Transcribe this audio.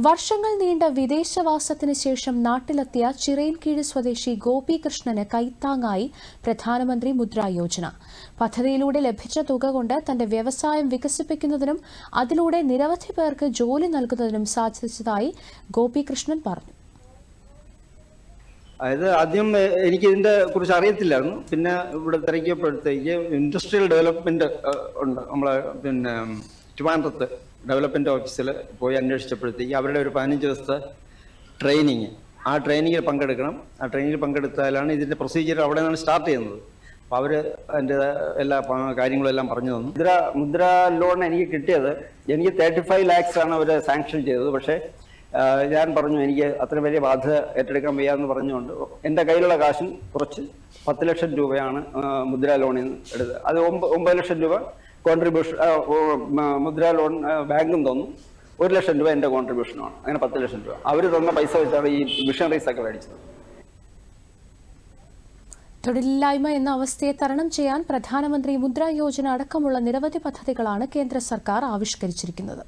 വർഷങ്ങൾ നീണ്ട വിദേശവാസത്തിന് ശേഷം നാട്ടിലെത്തിയ ചിറയൻകീഴ് സ്വദേശി ഗോപികൃഷ്ണന് കൈത്താങ്ങായി പ്രധാനമന്ത്രി മുദ്രാ യോജന. പദ്ധതിയിലൂടെ ലഭിച്ച തുക കൊണ്ട് തന്റെ വ്യവസായം വികസിപ്പിക്കുന്നതിനും അതിലൂടെ നിരവധി പേർക്ക് ജോലി നൽകുന്നതിനും സാധിച്ചതായി ഗോപികൃഷ്ണൻ പറഞ്ഞു. അതായത് ആദ്യം എനിക്ക് ഇതിന്റെ കുറിച്ച് അറിയത്തില്ലായിരുന്നു. പിന്നെ ഇവിടെ തിരക്കിയപ്പോഴത്തേക്ക് ഇൻഡസ്ട്രിയൽ ഡെവലപ്മെന്റ് ഉണ്ട്. നമ്മളെ പിന്നെ ട്രിവാൻഡ്രത്ത് ഡെവലപ്മെന്റ് ഓഫീസിൽ പോയി അന്വേഷിച്ചപ്പോഴത്തേക്ക് അവരുടെ ഒരു പതിനഞ്ച് ദിവസത്തെ ട്രെയിനിങ്. ആ ട്രെയിനിങ്ങിൽ പങ്കെടുക്കണം. ആ ട്രെയിനിങ്ങിൽ പങ്കെടുത്താലാണ് ഇതിന്റെ പ്രൊസീജിയർ അവിടെ നിന്നാണ് സ്റ്റാർട്ട് ചെയ്യുന്നത്. അപ്പോൾ അവർ അതിന്റെ എല്ലാ കാര്യങ്ങളെല്ലാം പറഞ്ഞു തന്നു. മുദ്ര മുദ്ര ലോൺ എനിക്ക് കിട്ടിയത് എനിക്ക് തേർട്ടി ഫൈവ് ലാക്സ് ആണ് അവർ സാങ്ഷൻ ചെയ്തത്. പക്ഷേ ഞാൻ പറഞ്ഞു എനിക്ക് അത്ര വലിയ ബാധ്യത ഏറ്റെടുക്കാൻ വയ്യാന്ന് പറഞ്ഞുകൊണ്ട് എന്റെ കയ്യിലുള്ള കാശും കുറച്ച് പത്ത് ലക്ഷം രൂപയാണ് മുദ്ര ലോണിൽ നിന്ന് എടുത്തത്. അത് ഒമ്പ ഒമ്പത് ലക്ഷം രൂപ കോൺട്രിബ്യൂഷൻ മുദ്ര ലോൺ ബാങ്കും തന്നു. ഒരു ലക്ഷം രൂപ എന്റെ കോൺട്രിബ്യൂഷനാണ് അങ്ങനെ പത്ത് ലക്ഷം രൂപ. അവർ തന്ന പൈസ വെച്ചാണ് ഈ മിഷണറീസ് ഒക്കെ മേടിച്ചത്. തൊഴിലില്ലായ്മ എന്ന അവസ്ഥയെ തരണം ചെയ്യാൻ പ്രധാനമന്ത്രി മുദ്രാ യോജന അടക്കമുള്ള നിരവധി പദ്ധതികളാണ് കേന്ദ്ര സർക്കാർ ആവിഷ്കരിച്ചിരിക്കുന്നത്.